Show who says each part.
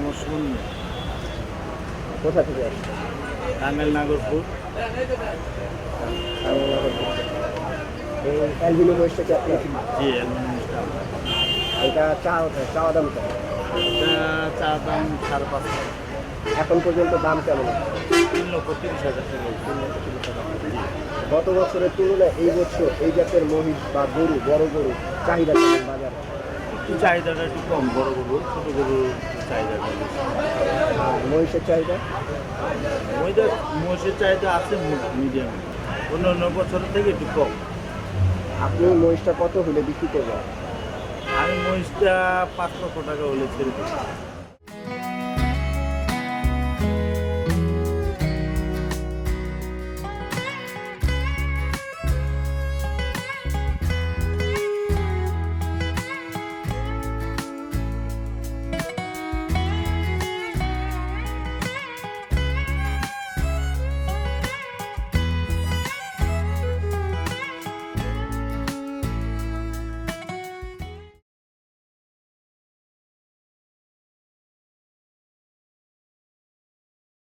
Speaker 1: মুন্নি
Speaker 2: কোথা থেকে আসছে
Speaker 1: টাঙ্গাইল নাগরপুর
Speaker 2: এই অ্যালবিনো মহিষটা কি আপনার
Speaker 1: জি অ্যালুমিনিয়াম
Speaker 2: এটা চা চাওয়া দাম
Speaker 1: চা দাম সাড়ে পাঁচ
Speaker 2: এখন পর্যন্ত দাম কেমন?
Speaker 1: তিন লক্ষ তিরিশ হাজার
Speaker 2: গত বছরের তুলনায় এই বছর এই জাতের মহিষ বা গরু বড় গরু চাহিদা বাজারে?
Speaker 1: চাহিদাটা একটু কম বড় গরু ছোট গরুর
Speaker 2: আর মহিষের চাহিদা?
Speaker 1: মহিষের মহিষের চাহিদা আছে মিডিয়াম অন্য অন্য বছরের থেকে একটু কম।
Speaker 2: আপনি মহিষটা কত হলে বিক্রি করবেন?
Speaker 1: আমি মহিষটা পাঁচ লক্ষ টাকা হলে ছেড়ে দিই।